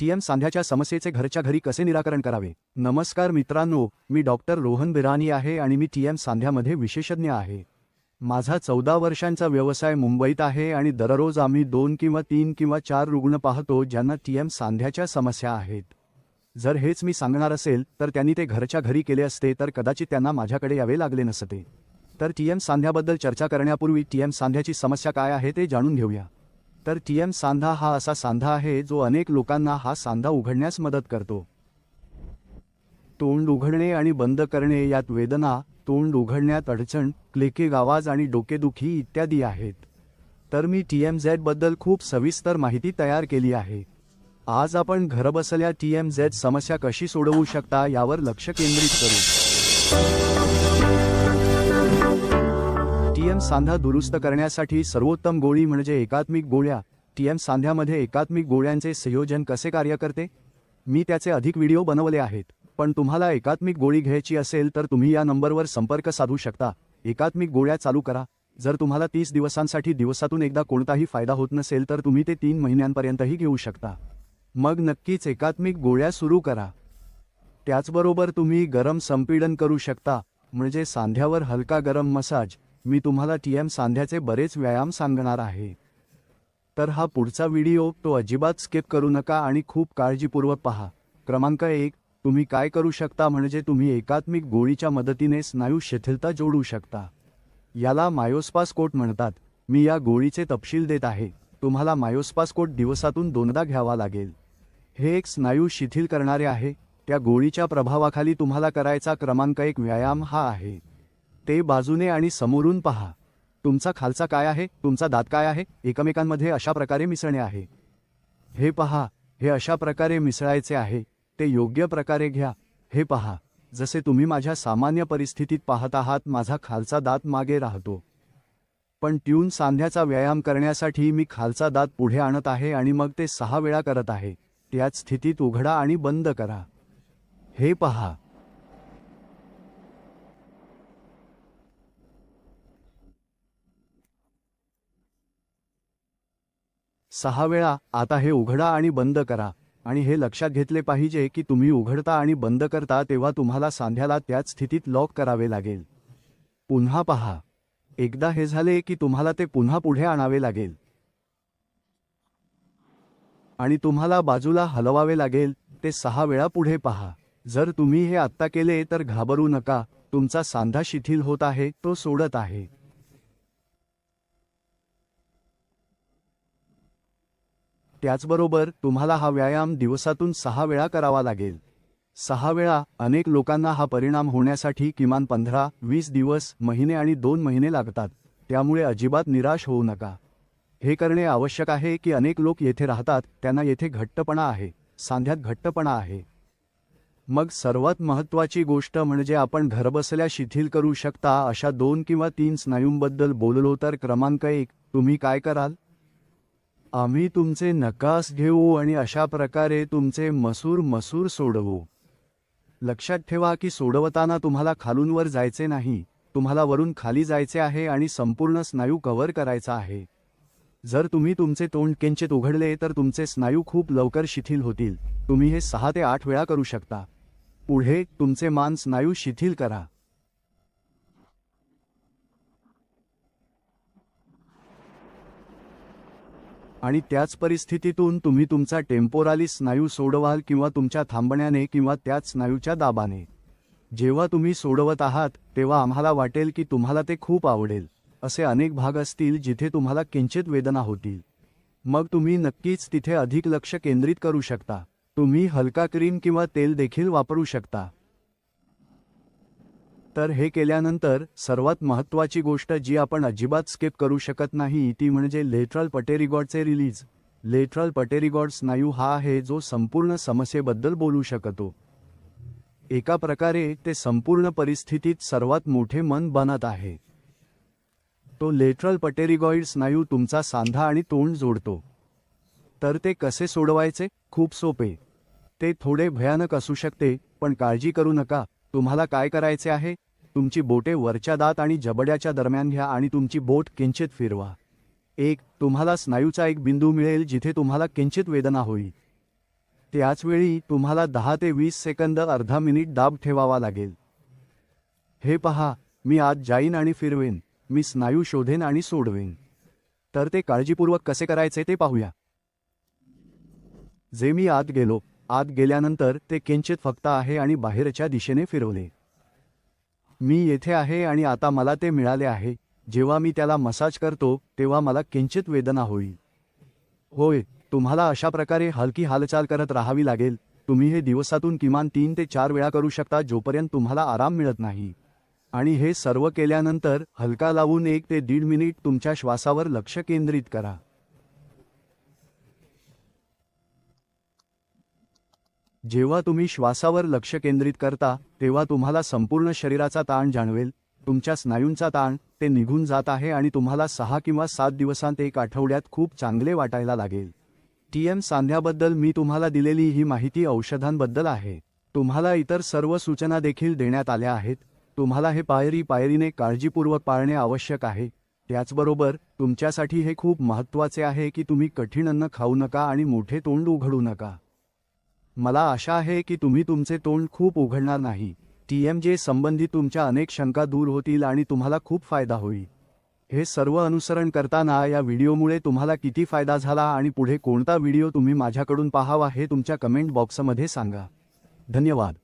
TM सांध्याच्या समस्येचे घरच्या घरी कसे निराकरण करावे? नमस्कार मित्रांनो मी डॉक्टर रोहन बिरानी आहे आणि मी टीएम सांध्यामध्ये विशेषज्ञ आहे. माझा चौदा वर्षांचा व्यवसाय मुंबईत आहे आणि दररोज आम्ही दोन किंवा तीन किंवा चार रुग्ण पाहतो ज्यांना टीएम सांध्याच्या समस्या आहेत. जर हेच मी सांगणार असेल तर त्यांनी ते घरच्या घरी केले असते तर कदाचित त्यांना माझ्याकडे यावे लागले नसते. तर टीएम सांध्याबद्दल चर्चा करण्यापूर्वी टीएम सांध्याची समस्या काय आहे ते जाणून घेऊया. तर टीएम सांधा हा असा सांधा आहे जो अनेक लोकांना हा सांधा उघडण्यास मदत करतो. तोंड उघडणे आणि बंद करणे यात वेदना तोंड उघडण्यात अडचण क्लिकिंग आवाज आणि डोकेदुखी इत्यादी आहेत. तर मी टी एम झेडबद्दल खूप सविस्तर माहिती तयार केली आहे. आज आपण घरबसल्या टी एम झेड समस्या कशी सोडवू शकता यावर लक्ष केंद्रित करू. सांधा दुरुस्त करण्यासाठी सर्वोत्तम गोळी म्हणजे एकात्मिक गोळ्या. टीएम सांध्यामध्ये एकात्मिक गोळ्यांचे संयोजन कसे कार्य करते? मी त्याचे अधिक व्हिडिओ बनवले आहेत. पण तुम्हाला एकात्मिक गोळी घ्यायची असेल तर तुम्ही या नंबरवर संपर्क साधू शकता. एकात्मिक गोळ्या चालू करा. जर तुम्हाला तीस दिवसांसाठी दिवसातून एकदा कोणताही फायदा होत नसेल तर तुम्ही ते तीन महिन्यांपर्यंतही घेऊ शकता. मग नक्कीच एकात्मिक गोळ्या सुरू करा. त्याचबरोबर तुम्ही गरम संपीडन करू शकता. म्हणजे सांध्यावर हलका गरम मसाज. मी तुम्हाला टी एम सांध्याचे बरेच व्यायाम सांगणार आहे. तर हा पुढचा व्हिडिओ तो अजिबात स्किप करू नका आणि खूप काळजीपूर्वक पहा. क्रमांक एक तुम्ही काय करू शकता म्हणजे तुम्ही एकात्मिक गोळीच्या मदतीने स्नायू शिथिलता जोडू शकता. याला मायोस्पास कोट म्हणतात. मी या गोळीचे तपशील देत आहे. तुम्हाला मायोस्पास कोट दिवसातून दोनदा घ्यावा लागेल. हे एक स्नायू शिथिल करणारे आहे. त्या गोळीच्या प्रभावाखाली तुम्हाला करायचा क्रमांक एक व्यायाम हा आहे. ते बाजूने आणि समोरून पहा. तुमचा खालचा काय आहे? तुमचा दात काय आहे? एकमेकांमध्ये अशा प्रकारे मिसळणे आहे. हे पहा हे अशा प्रकारे मिसळायचे आहे. ते योग्य प्रकारे घ्या. हे पहा जसे तुम्ही माझ्या सामान्य परिस्थितीत पाहत आहात माझा खालचा दात मागे राहतो. पण ट्यून सांध्याचा व्यायाम करण्यासाठी मी खालचा दात पुढे आणत आहे आणि मग ते सहा वेळा करत आहे. त्याच स्थितीत उघडा आणि बंद करा. हे पहा सहा वेळा आता हे उघडा आणि बंद करा. आणि हे लक्षात घेतले पाहिजे की तुम्ही उघडता आणि बंद करता तेव्हा तुम्हाला सांध्याला त्याच स्थितीत लॉक करावे लागेल. पुन्हा पहा. एकदा हे झाले की तुम्हाला ते पुन्हा पुढे आणावे लागेल. आणि तुम्हाला बाजूला हलवावे लागेल ते सहा वेळा पुढे पहा. जर तुम्ही हे आत्ता केले तर घाबरू नका तुमचा सांधा शिथिल होत आहे तो सोडत आहे. त्याचबरोबर तुम्हाला हा व्यायाम दिवसातून सहा वेळा करावा लागेल. सहा वेळा अनेक लोकांना हा परिणाम होण्यासाठी किमान पंधरा वीस दिवस महिने आणि दोन महिने लागतात. त्यामुळे अजिबात निराश होऊ नका. हे करणे आवश्यक आहे की अनेक लोक येथे राहतात त्यांना येथे घट्टपणा आहे. सांध्यात घट्टपणा आहे. मग सर्वात महत्त्वाची गोष्ट म्हणजे आपण घरबसल्या शिथिल करू शकता अशा दोन किंवा तीन स्नायूंबद्दल बोललो तर क्रमांक एक तुम्ही काय कराल? आम्ही तुमचे नकास घेऊ आणि अशा प्रकारे तुमचे मसूर मसूर सोडवू. लक्षात ठेवा की सोडवताना तुम्हाला खालूनवर जायचे नाही तुम्हाला वरून खाली जायचे आहे आणि संपूर्ण स्नायू कव्हर करायचा आहे. जर तुम्ही तुमचे तोंड किंचित उघडले तर तुमचे स्नायू खूप लवकर शिथिल होतील. तुम्ही हे सहा ते आठ वेळा करू शकता. पुढे तुमचे मान स्नायू शिथिल करा. आणि त्याच परिस्थितीतून तुम्ही तुमचा टेम्पोराली स्नायू सोडवाल किंवा तुमच्या थांबण्याने किंवा त्याच स्नायूच्या दाबाने. जेव्हा तुम्ही सोडवत आहात तेव्हा आम्हाला वाटेल की तुम्हाला ते खूप आवडेल असे अनेक भाग असतील जिथे तुम्हाला किंचित वेदना होतील. मग तुम्ही नक्कीच तिथे अधिक लक्ष केंद्रित करू शकता. तुम्ही हलका क्रीम किंवा तेल देखील वापरू शकता. तर हे केल्यानंतर सर्वात महत्त्वाची गोष्ट जी आपण अजिबात स्किप करू शकत नाही ती म्हणजे लेटरल पटेरिगॉडचे रिलीज. लेटरल पटेरिगॉड स्नायू हा आहे जो संपूर्ण समस्येबद्दल बोलू शकतो. एका प्रकारे ते संपूर्ण परिस्थितीत सर्वात मोठे मन बनत आहे. तो लेटरल पटेरिगॉइड स्नायू तुमचा सांधा आणि तोंड जोडतो. तर ते कसे सोडवायचे? खूप सोपे. ते थोडे भयानक असू शकते पण काळजी करू नका. तुम्हाला काय करायचे आहे? तुमची बोटे वरच्या दात आणि जबड्याच्या दरम्यान घ्या आणि तुमची बोट किंचित फिरवा. एक तुम्हाला स्नायूचा एक बिंदू मिळेल जिथे तुम्हाला किंचित वेदना होईल. त्याचवेळी तुम्हाला दहा ते वीस सेकंद अर्धा मिनिट दाब ठेवावा लागेल. हे पहा मी आत जाईन आणि फिरवेन. मी स्नायू शोधेन आणि सोडवेन. तर ते काळजीपूर्वक कसे करायचे ते पाहूया. जे मी आत गेलो आत गेल्यानंतर ते किंचित फक्त आहे आणि बाहेरच्या दिशेने फिरवले. मी येथे आहे आणि आता मला ते मिळाले आहे. जेव्हा मी त्याला मसाज करतो तेव्हा मला किंचित वेदना होईल. होय तुम्हाला अशा प्रकारे हलकी हालचाल करत राहावी लागेल. तुम्ही हे दिवसातून किमान तीन ते चार वेळा करू शकता जोपर्यंत तुम्हाला आराम मिळत नाही. आणि हे सर्व केल्यानंतर हलका लावून एक ते दीड मिनिट तुमच्या श्वासावर लक्ष केंद्रित करा. जेव्हा तुम्ही श्वासावर लक्ष केंद्रित करता तेव्हा तुम्हाला संपूर्ण शरीराचा ताण जाणवेल तुमच्या स्नायूंचा ताण ते निघून जात आहे आणि तुम्हाला सहा किंवा सात दिवसांत एक आठवड्यात खूप चांगले वाटायला लागेल. टी एम सांध्याबद्दल मी तुम्हाला दिलेली ही माहिती औषधांबद्दल आहे. तुम्हाला इतर सर्व सूचना देखील देण्यात आल्या आहेत. तुम्हाला हे पायरी पायरीने काळजीपूर्वक पाळणे आवश्यक आहे. त्याचबरोबर तुमच्यासाठी हे खूप महत्त्वाचे आहे की तुम्ही कठीण अन्न खाऊ नका आणि मोठे तोंड उघडू नका. मला आशा आहे की तुम्ही तुमचे तोंड खूप उघडणार नाही. टी एम जे संबंधी तुमच्या अनेक शंका दूर होतील आणि तुम्हाला खूप फायदा होईल. हे सर्व अनुसरण करताना या व्हिडिओमुळे तुम्हाला किती फायदा झाला आणि पुढे कोणता व्हिडिओ तुम्ही माझ्याकडून पाहावा हे तुमच्या कमेंट बॉक्समध्ये सांगा. धन्यवाद.